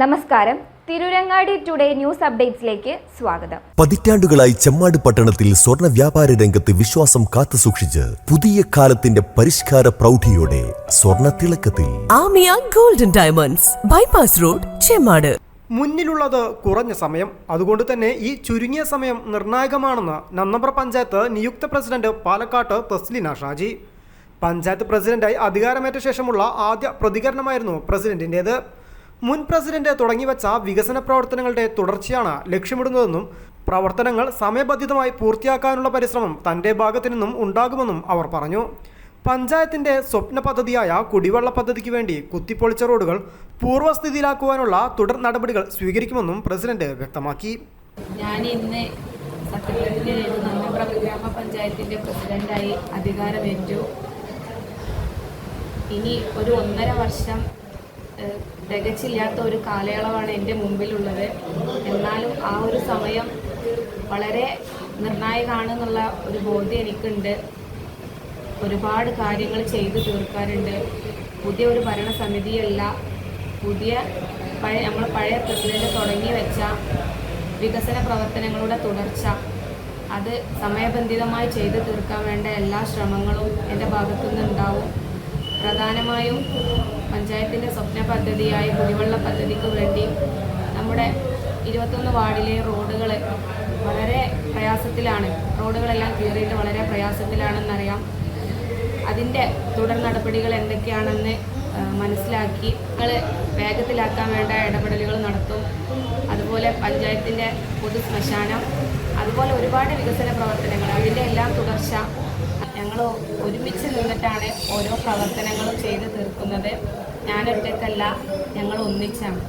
നമസ്കാരം. Tirurangadi today news അപ്ഡേറ്റ്സിലേക്ക് സ്വാഗതം. പതിറ്റാണ്ടുകളായി ചെമ്മാട് പട്ടണത്തിൽ സ്വർണ വ്യാപാര രംഗത്ത് വിശ്വാസം കാത്തുസൂക്ഷിച്ച് പുതിയ കാലത്തിന്റെ പരിഷ്കാര പ്രൗഢിയോടെ സ്വർണ തിളക്കത്തിൽ. Amiya golden diamonds bypass road Chemmad. മുന്നിലുള്ളത് കുറഞ്ഞ സമയം അതുകൊണ്ട് തന്നെ ഈ ചുരുങ്ങിയ സമയം നിർണായകമാണെന്ന് നന്നമ്പ്ര പഞ്ചായത്ത് നിയുക്ത പ്രസിഡന്റ് പാലക്കാട്ട് തസ്ലിന ഷാജി. പഞ്ചായത്ത് പ്രസിഡന്റായി അധികാരമേറ്റ ശേഷമുള്ള ആദ്യ പ്രതികരണമായിരുന്നു പ്രസിഡന്റിന്റേത് മുൻ പ്രസിഡന്റ് തുടങ്ങിവച്ച വികസന പ്രവർത്തനങ്ങളുടെ തുടർച്ചയാണ് ലക്ഷ്യമിടുന്നതെന്നും പ്രവർത്തനങ്ങൾ സമയബന്ധിതമായി പൂർത്തിയാക്കാനുള്ള പരിശ്രമം തന്റെ ഭാഗത്തു നിന്നും ഉണ്ടാകുമെന്നും അവർ പറഞ്ഞു. പഞ്ചായത്തിന്റെ സ്വപ്ന പദ്ധതിയായ കുടിവെള്ള പദ്ധതിക്ക് വേണ്ടി കുത്തിപ്പൊളിച്ച റോഡുകൾ പൂർവസ്ഥിതിയിലാക്കുവാനുള്ള തുടർ നടപടികൾ സ്വീകരിക്കുമെന്നും പ്രസിഡന്റ് വ്യക്തമാക്കി. ഞാൻ ഇന്ന് നന്ദിപ്ര ഗ്രാമപഞ്ചായത്തിന്റെ പ്രസിഡന്റായി അധികാരമേറ്റു. ഇനി ഒരു ഒന്നര വർഷം തികച്ചില്ലാത്ത ഒരു കാലയളവാണ് എന്റെ മുമ്പിലുള്ളത്. എന്നാലും ആ ഒരു സമയം വളരെ നിർണായകമാണ് എന്നുള്ള ഒരു ബോധ്യം എനിക്കുണ്ട്. ഒരുപാട് കാര്യങ്ങൾ ചെയ്തു തീർക്കാനുണ്ട്. പുതിയ ഒരു ഭരണസമിതിയല്ല പുതിയ പഴയ നമ്മൾ പഴയ പ്രസിഡന്റ് തുടങ്ങി വെച്ച വികസന പ്രവർത്തനങ്ങളുടെ തുടർച്ച അത് സമയബന്ധിതമായി ചെയ്തു തീർക്കാൻ വേണ്ട എല്ലാ ശ്രമങ്ങളും എന്റെ ഭാഗത്തുനിന്ന് ഉണ്ടാവും പ്രധാനമായും പദ്ധതിയായ കുടിവെള്ള പദ്ധതിക്ക് വേണ്ടി നമ്മുടെ ഇരുപത്തൊന്ന് വാർഡിലെ റോഡുകൾ വളരെ പ്രയാസത്തിലാണ്. റോഡുകളെല്ലാം കീറിയിട്ട് വളരെ പ്രയാസത്തിലാണെന്നറിയാം. അതിന്റെ തുടർ നടപടികൾ എന്തൊക്കെയാണെന്ന് മനസ്സിലാക്കി. നിങ്ങൾ വേഗത്തിലാക്കാൻ വേണ്ട ഇടപെടലുകൾ നടത്തും. അതുപോലെ പഞ്ചായത്തിന്റെ പൊതു ശ്മശാനം അതുപോലെ ഒരുപാട് വികസന പ്രവർത്തനങ്ങൾ. അതിന്റെ എല്ലാം തുടർച്ച ഞങ്ങൾ ഒരുമിച്ച് നിന്നിട്ടാണ് ഓരോ പ്രവർത്തനങ്ങളും ചെയ്തു തീർക്കുന്നത്. ഞാനൊറ്റക്കല്ല ഞങ്ങൾ ഒന്നിച്ചാണ്.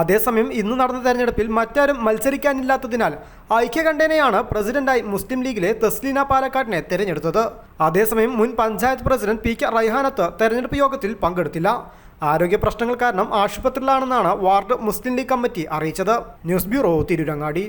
അതേസമയം ഇന്ന് നടന്ന തെരഞ്ഞെടുപ്പിൽ മറ്റാരും മത്സരിക്കാനില്ലാത്തതിനാൽ ഐക്യകണ്ഠേനയാണ് പ്രസിഡന്റായി മുസ്ലിം ലീഗിലെ തസ്ലീന പാലക്കാടിനെ തെരഞ്ഞെടുത്തത്. അതേസമയം മുൻ panchayat president P K Raihanath തെരഞ്ഞെടുപ്പ് യോഗത്തിൽ പങ്കെടുത്തില്ല. ആരോഗ്യ പ്രശ്നങ്ങൾ കാരണം ആശുപത്രിയിലാണെന്നാണ് വാർഡ് മുസ്ലിം ലീഗ് കമ്മിറ്റി അറിയിച്ചത്. News bureau Tirurangadi.